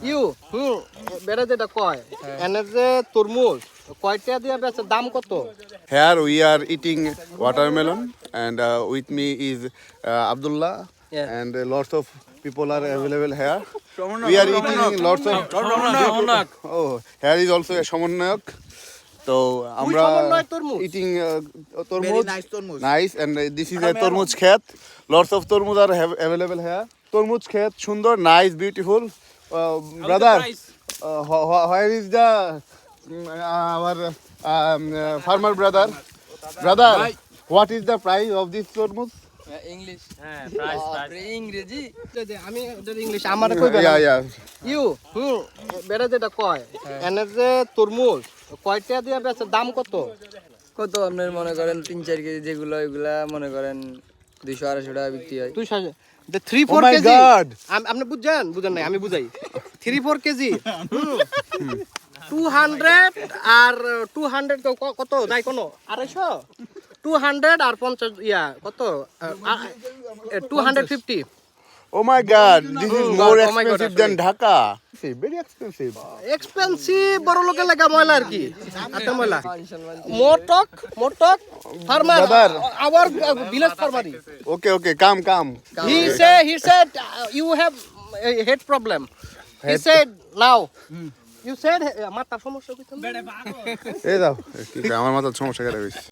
You হুম বেড়া যেটা কয় যে তরমুজ কয়টা দাম কত? Here we are eating watermelon and with is Abdullah and lots of people are available here we are eating lots here is also সমন্বয়ক তো আমরা ইটিং তরমুজ nice and this is a তরমুজ খেত লটস অফ তরমুজ আর available hair তরমুজ খেত সুন্দর nice beautiful brother where is the আমার farmer brother brother what is the price of this তরমুজ ইংলিশ ইংরেজি ইংলিশ আমার কই ইউ হুম বেড়া যেটা কয় এনে যে তরমুজ কয়টা দিয়ে বেচে দাম কত কত আপনার মনে করেন তিন চার কেজি যেগুলো ওইগুলা মনে করেন দুইশো আড়াইশো টাকা বিক্রি হয়। Three four Oh KG. আপনি বুঝছেন বুঝেন নাই আমি বুঝাই। Three four KG. Two hundred আর টু হান্ড্রেড কত? নাই কোনো? আড়াইশো? টু হান্ড্রেড আর পঞ্চাশ ইয়া কত? Two hundred fifty oh my god this is Oh more oh expensive than Dhaka very expensive expensive বড় লোকের লাগা ময়লা আর কি আটা ময়লা মোটক মোটক ফার্মার. আওয়ার ভিলেজ ফার্মারি okay okay come come He said, he said, uh, you have a head problem. He said, now. You said, uh, সমস্যা কইতাম এই দাও আমার মাথার সমস্যা কেটে গেছে